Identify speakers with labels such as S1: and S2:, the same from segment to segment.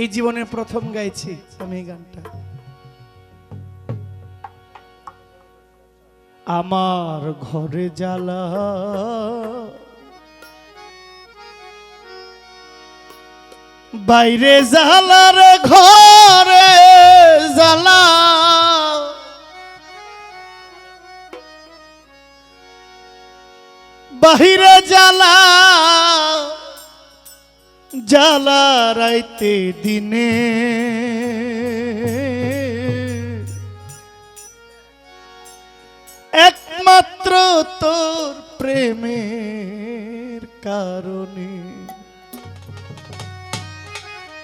S1: এই জীবনে প্রথম গাইছি আমি এই গানটা। আমার ঘরে জ্বালা, বাইরে জ্বালার ঘরে জ্বালা। বাহিরে জ্বালা জ্বালা রাইতে দিনে। একমাত্র তোর প্রেমের কারণে।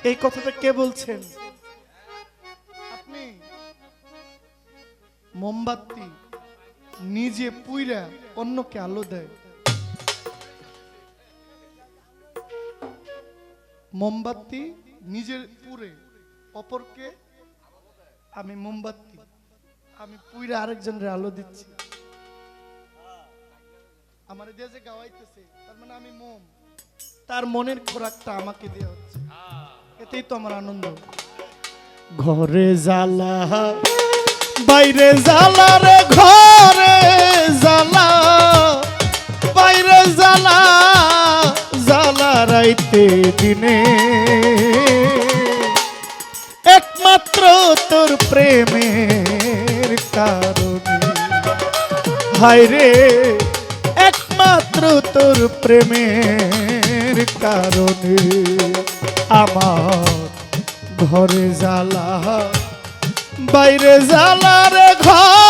S1: এই কথাটা কে বলছেন? আপনি? মোমবাতি নিজে পুইরা অন্যকে আলো দেয়। মোমবাতি নিজের পুরে, অপরকে আমি মোমবাতি, আমি পুইরা আরেকজনের আলো দিচ্ছি। আমার দিয়ে যে গাওয়াইতেছে, তার মানে আমি মোম। তার মনের খোরাকটা আমাকে দেওয়া হচ্ছে। এতেই তো আমার আনন্দ। ঘরে জ্বালা, বাইরে জ্বালা রে, ঘরে জ্বালা, বাইরে জ্বালা জ্বালা। রাইতে দিনে। একমাত্র তোর প্রেমের কারণে। হায় রে একমাত্র তোর প্রেমের কারণে আমার ঘরে জ্বালা, বাইরে জ্বালা রে ঘরে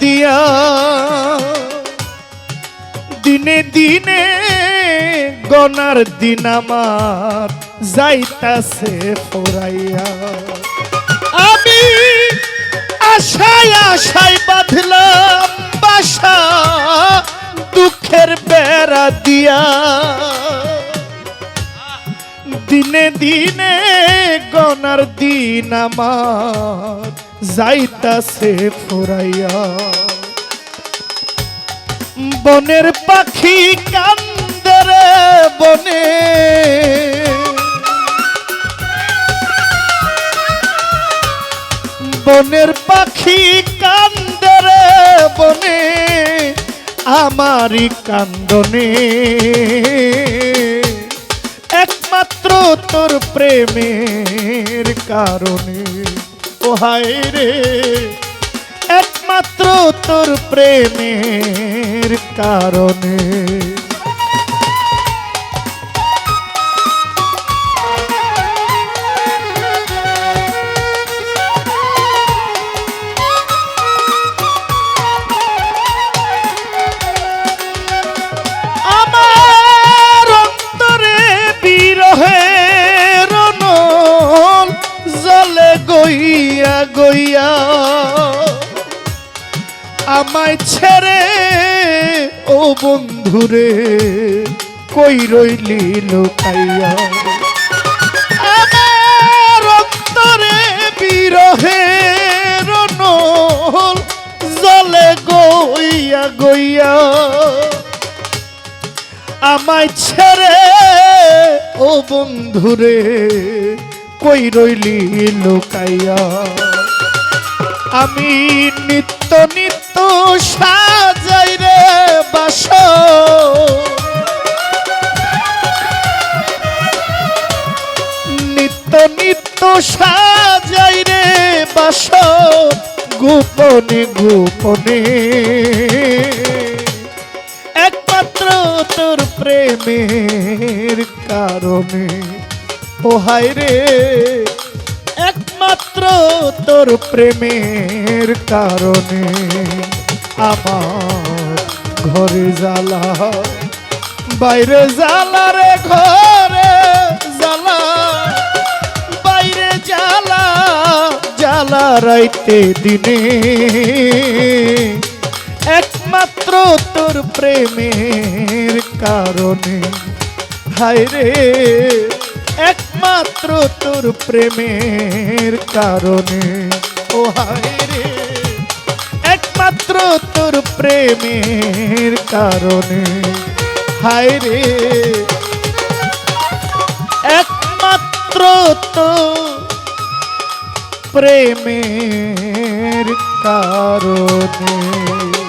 S1: দিয়া। দিনে দিনে গনার দিন আমার যাইতাছে ফোরাইয়া। আমি আশায় আশায় বাঁধলাম বাসা দুঃখের বেড়া দিয়া। দিনে দিনে গনার দিন আমার যাইতাছে ফুরাইয়া। বনের পাখি কান্দরে বনে। বনের পাখি কান্দরে বনে, আমারই কান্দনে। একমাত্র তোর প্রেমের কারণে। ও হায় রে একমাত্র তোর প্রেমের কারণে। আমায় ছেড়ে, ও বন্ধুরে, কই রইলি লুকাইয়া? আমার অন্তরে বিরহের নল জলে গইয়া গইয়া। আমায় ছেড়ে, ও বন্ধুরে, কই রইলি লুকাইয়া? আমি নিত্য নিত্য সাজাই রে বাস। নিত্য নিত্য সাজাই রে বাস, গোপনে গোপনে। একমাত্র তোর প্রেমের কারণে। ও হায় রে। একমাত্র তোর প্রেমের কারণে আমার ঘরে জ্বালা বাইরে জ্বালা রে, ঘরে জ্বালা। বাইরে জ্বালা জ্বালা রাইতে দিনে। একমাত্র তোর প্রেমের কারণে। হায় রে একমাত্র তোর প্রেমের কারণে। ও রে। একমাত্র তোর প্রেমের কারণে। হায় রে। একমাত্র তো প্রেমের কারণে।